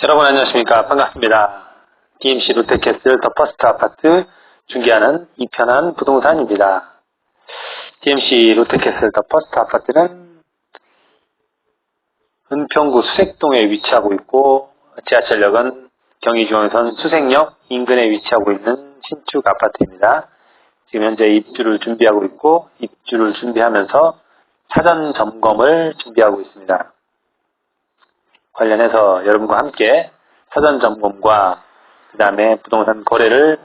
여러분 안녕하십니까 반갑습니다. DMC 롯데캐슬 더 퍼스트 아파트 중개하는 이편한 부동산입니다. DMC 롯데캐슬 더 퍼스트 아파트는 은평구 수색동에 위치하고 있고 지하철역은 경의중앙선 수색역 인근에 위치하고 있는 신축 아파트입니다. 지금 현재 입주를 준비하고 있고 입주를 준비하면서 사전 점검을 준비하고 있습니다. 관련해서 여러분과 함께 사전 점검과 그 다음에 부동산 거래를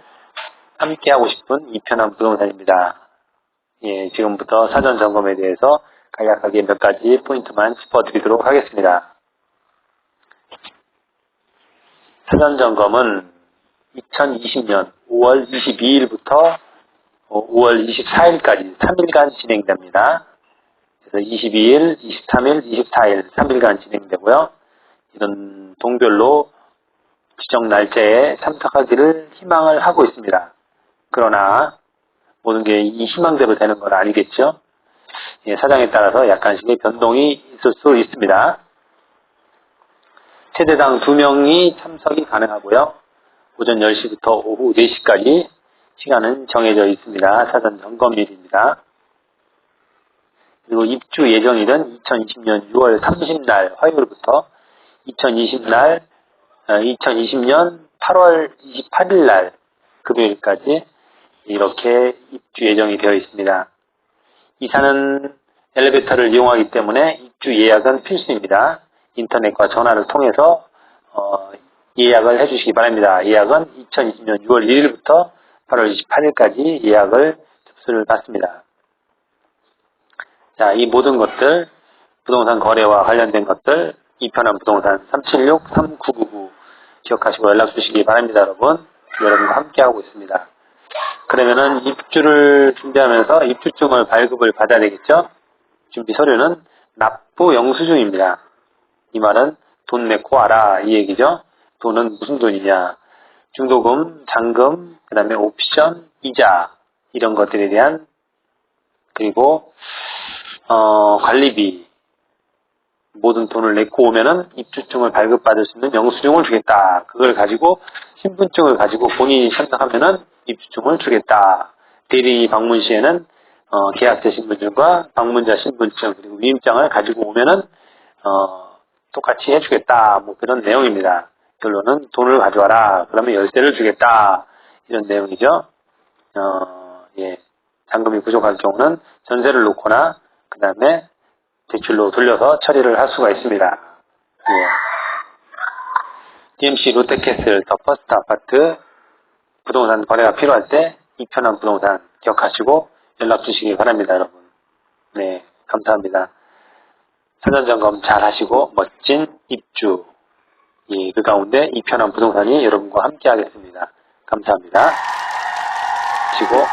함께 하고 싶은 이편한 부동산입니다. 예, 지금부터 사전 점검에 대해서 간략하게 몇 가지 포인트만 짚어드리도록 하겠습니다. 사전 점검은 2020년 5월 22일부터 5월 24일까지 3일간 진행됩니다. 그래서 22일, 23일, 24일 3일간 진행되고요. 이런 동별로 지정 날짜에 참석하기를 희망을 하고 있습니다. 그러나 모든 게 이 희망대로 되는 건 아니겠죠? 예, 사장에 따라서 약간씩의 변동이 있을 수 있습니다. 최대당 2명이 참석이 가능하고요. 오전 10시부터 오후 4시까지 시간은 정해져 있습니다. 사전 점검일입니다. 그리고 입주 예정일은 2020년 6월 30날 화요일부터 2020 날, 2020년 8월 28일 날 금요일까지 이렇게 입주 예정이 되어 있습니다. 이사는 엘리베이터를 이용하기 때문에 입주 예약은 필수입니다. 인터넷과 전화를 통해서 어, 예약을 해주시기 바랍니다. 예약은 2020년 6월 1일부터 8월 28일까지 예약을 접수를 받습니다. 자, 이 모든 것들, 부동산 거래와 관련된 것들, 이편한 부동산 376-3999 기억하시고 연락 주시기 바랍니다, 여러분. 여러분과 함께하고 있습니다. 그러면은 입주를 준비하면서 입주증을 발급을 받아야 되겠죠? 준비 서류는 납부 영수증입니다. 이 말은 돈 내고 와라 이 얘기죠. 돈은 무슨 돈이냐? 중도금, 잔금, 그 다음에 옵션, 이자 이런 것들에 대한 그리고 어, 관리비 모든 돈을 내고 오면은 입주증을 발급받을 수 있는 영수증을 주겠다. 그걸 가지고 신분증을 가지고 본인이 참석하면은 입주증을 주겠다. 대리 방문 시에는 어, 계약자 신분증과 방문자 신분증 그리고 위임장을 가지고 오면은 어, 똑같이 해주겠다. 뭐 그런 내용입니다. 결론은 돈을 가져와라. 그러면 열쇠를 주겠다. 이런 내용이죠. 어, 예. 잔금이 부족할 경우는 전세를 놓거나 그 다음에 대출로 돌려서 처리를 할 수가 있습니다. 예. DMC 롯데캐슬 더 퍼스트 아파트 부동산 거래가 필요할 때 이편한 부동산 기억하시고 연락 주시기 바랍니다, 여러분. 네, 감사합니다. 사전 점검 잘 하시고 멋진 입주. 예, 그 가운데 이편한 부동산이 여러분과 함께 하겠습니다. 감사합니다. 그리고